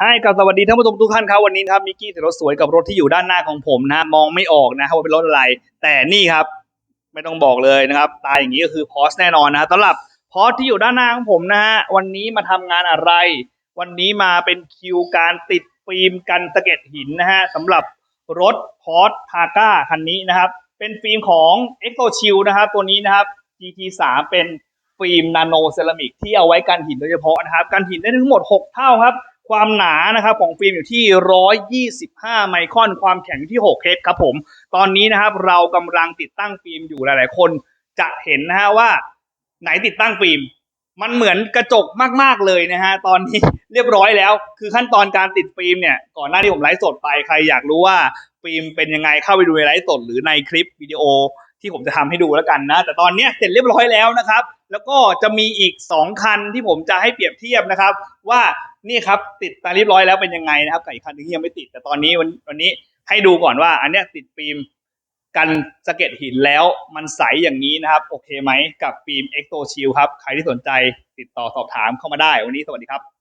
ให้กับสวัสดีท่านผู้ชมทุกท่านครับวันนี้นะครับมิกกี้ถือรถสวยกับรถที่อยู่ด้านหน้าของผมนะมองไม่ออกนะครับว่าเป็นรถอะไร แต่นี่ครับ ไม่ต้องบอกเลยนะครับ ตายอย่างนี้ก็คือพอสแน่นอนนะสำหรับพอสที่อยู่ด้านหน้าของผมนะฮะวันนี้มาทำงานอะไร วันนี้มาเป็นคิวการติดฟิล์มกันสะเก็ดหินนะฮะสำหรับรถพอสทาก้าคันนี้นะครับ เป็นฟิล์มของ e x o Shield นะครับตัวนี้นะครับ GT3 เป็นฟิล์มนาโนเซรามิกที่เอาไว้กันหินโดยเฉพาะนะครับกันหินได้ทั้งหมด 6 เท่าครับ ความหนานะครับของฟิล์มอยู่ที่ 125 ไมครอน ความแข็งอยู่ที่6เครครับผม ตอนนี้นะครับเรากำลังติดตั้งฟิล์มอยู่หลาย ๆ คนจะเห็นนะฮะว่าไหนติดตั้งฟิล์มมันเหมือนกระจกมาก ๆ เลยนะฮะ ตอนนี้เรียบร้อยแล้ว คือขั้นตอนการติดฟิล์มเนี่ย ก่อนหน้าที่ผมไลฟ์สดไป ใครอยากรู้ว่าฟิล์มเป็นยังไง เข้าไปดูในไลฟ์สดหรือในคลิปวิดีโอที่ผมจะทำให้ดูแล้วกันนะ แต่ตอนนี้เสร็จเรียบร้อยแล้วนะครับ แล้วก็จะมีอีก 2 คันที่ผมจะให้เปรียบเทียบนะครับ ว่า นี่ครับติดตาเรียบร้อยแล้วเป็นยังไงนะครับกับอีกคันนึงยังไม่ติดแต่ตอนนี้วันวันนี้ให้ดูก่อนว่า อันเนี้ยติดฟิล์มกันสะเก็ดหินแล้วมันใสอย่างนี้นะครับ โอเคไหมกับฟิล์มเอ็กโตชิลครับ ใครที่สนใจติดต่อสอบถามเข้ามาได้วันนี้สวัสดีครับ